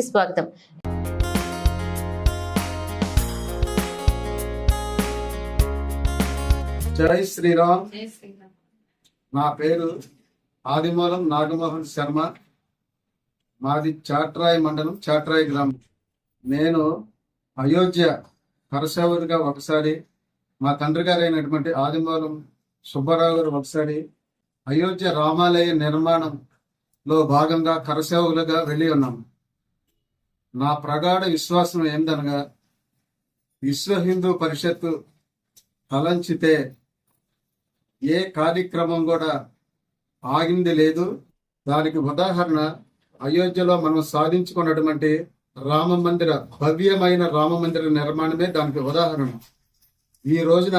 స్వాగతం. జై శ్రీరామ్. నా పేరు ఆదిమూలం నాగమోహన్ శర్మ. మాది చాట్రాయ్ మండలం చాట్రాయ్ గ్రామం. నేను అయోధ్య కరసేవకుడిగా ఒకసారి మా తండ్రి గారు అయినటువంటి ఆదిమూలం సుబ్బారావు గారు ఒకసారి అయోధ్య రామాలయ నిర్మాణంలో భాగంగా కరసేవకులుగా వెళ్ళి ఉన్నాం నా ప్రగాఢ విశ్వాసం ఏందనగా విశ్వ హిందూ పరిషత్తు తలంచితే ఏ కార్యక్రమం కూడా ఆగింది లేదు. దానికి ఉదాహరణ అయోధ్యలో మనం సాధించుకున్నటువంటి రామ మందిర భవ్యమైన రామ మందిర నిర్మాణమే దానికి ఉదాహరణ. ఈ రోజున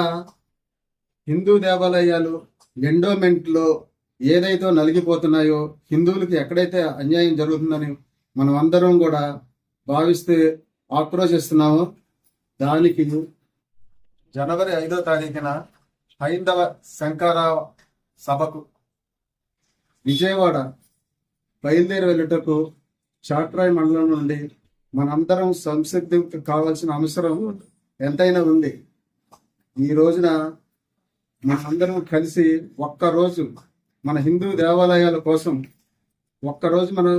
హిందూ దేవాలయాలు ఎండోమెంట్లో ఏదైతే నలిగిపోతున్నాయో హిందువులకి ఎక్కడైతే అన్యాయం జరుగుతుందని మనం అందరం కూడా భావిస్తే ఆక్రోశిస్తున్నాము దానికి జనవరి ఐదో తారీఖున హైందవ శంకరావ సభకు విజయవాడ బయలుదేరి వెళ్ళుటకు చాట్రాయ్ మండలం నుండి మనందరం సంసిద్ధి కావాల్సిన అవసరం ఎంతైనా ఉంది. ఈ రోజున మనందరం కలిసి ఒక్క రోజు మన హిందూ దేవాలయాల కోసం ఒక్క రోజు మనం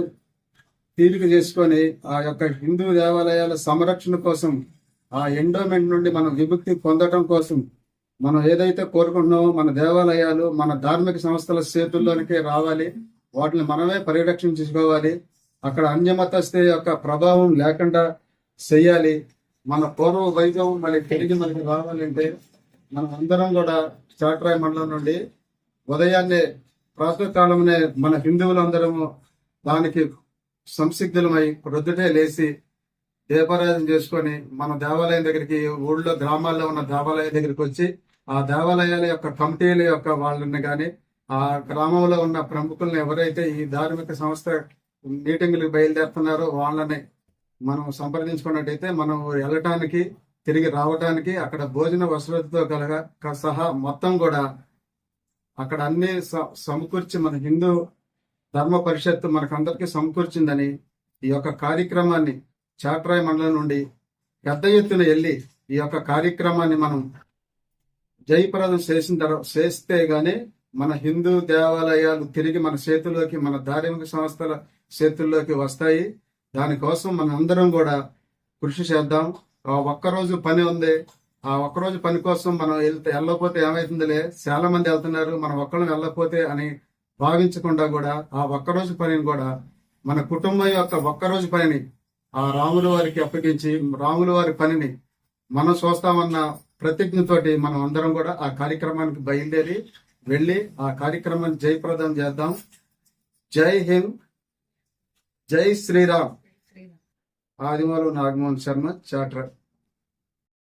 తీరిక చేసుకొని ఆ యొక్క హిందూ దేవాలయాల సంరక్షణ కోసం ఆ ఎండోమెంట్ నుండి మనం విముక్తి పొందడం కోసం మనం ఏదైతే కోరుకుంటున్నామో మన దేవాలయాలు మన ధార్మిక సంస్థల చేతుల్లోనికి రావాలి. వాటిని మనమే పరిరక్షించుకోవాలి అక్కడ అన్యమతస్థి యొక్క ప్రభావం లేకుండా చెయ్యాలి మన పూర్వ వైభవం మళ్ళీ తిరిగి మనకి రావాలంటే మనం అందరం కూడా చాట్రాయ్ మండలం నుండి ఉదయాన్నే ప్రాతకాలంనే మన హిందువులందరము దానికి సంసిగ్ధులమై ప్రొద్దుటే లేచి దీపారాధన చేసుకొని మన దేవాలయం దగ్గరికి ఊళ్ళో గ్రామాల్లో ఉన్న దేవాలయం దగ్గరికి వచ్చి ఆ దేవాలయాల యొక్క కమిటీల యొక్క వాళ్ళని కానీ ఆ గ్రామంలో ఉన్న ప్రముఖులను ఎవరైతే ఈ ధార్మిక సంస్థ మీటింగ్లు బయలుదేరుతున్నారో వాళ్ళని మనం సంప్రదించుకున్నట్టయితే మనం వెళ్ళటానికి తిరిగి రావటానికి అక్కడ భోజన వసతితో కలగ సహా మొత్తం కూడా అక్కడ అన్ని స- సమకూర్చి మన హిందూ ధర్మ పరిషత్తు మనకందరికీ సమకూర్చిందని ఈ యొక్క కార్యక్రమాన్ని చాట్రాయ్ మండలం నుండి పెద్ద ఎత్తున వెళ్ళి ఈ యొక్క కార్యక్రమాన్ని మనం జయప్రదం చేసిన తర్వాత చేస్తే గానీ మన హిందూ దేవాలయాలు తిరిగి మన చేతుల్లోకి మన ధార్మిక సంస్థల చేతుల్లోకి వస్తాయి. దానికోసం మనం అందరం కూడా కృషి చేద్దాం. ఆ ఒక్కరోజు పని ఉంది. ఆ ఒక్కరోజు పని కోసం మనం వెళ్తే వెళ్ళకపోతే ఏమవుతుందిలే చాలా మంది వెళ్తున్నారు. మనం ఒక్కళ్ళని వెళ్ళకపోతే అని భావించకుండా కూడా ఆ ఒక్కరోజు పనిని కూడా మన కుటుంబం యొక్క ఒక్కరోజు పనిని ఆ రాముల వారికి అప్పగించి రాముల వారి పనిని మనం చూస్తామన్న ప్రతిజ్ఞతోటి మనం అందరం కూడా ఆ కార్యక్రమానికి బయలుదేరి వెళ్ళి ఆ కార్యక్రమాన్ని జయప్రదం చేద్దాం. జై హింద్. జై శ్రీరామ్. ఆదివారం నాగమోహన్ శర్మ చాటర్.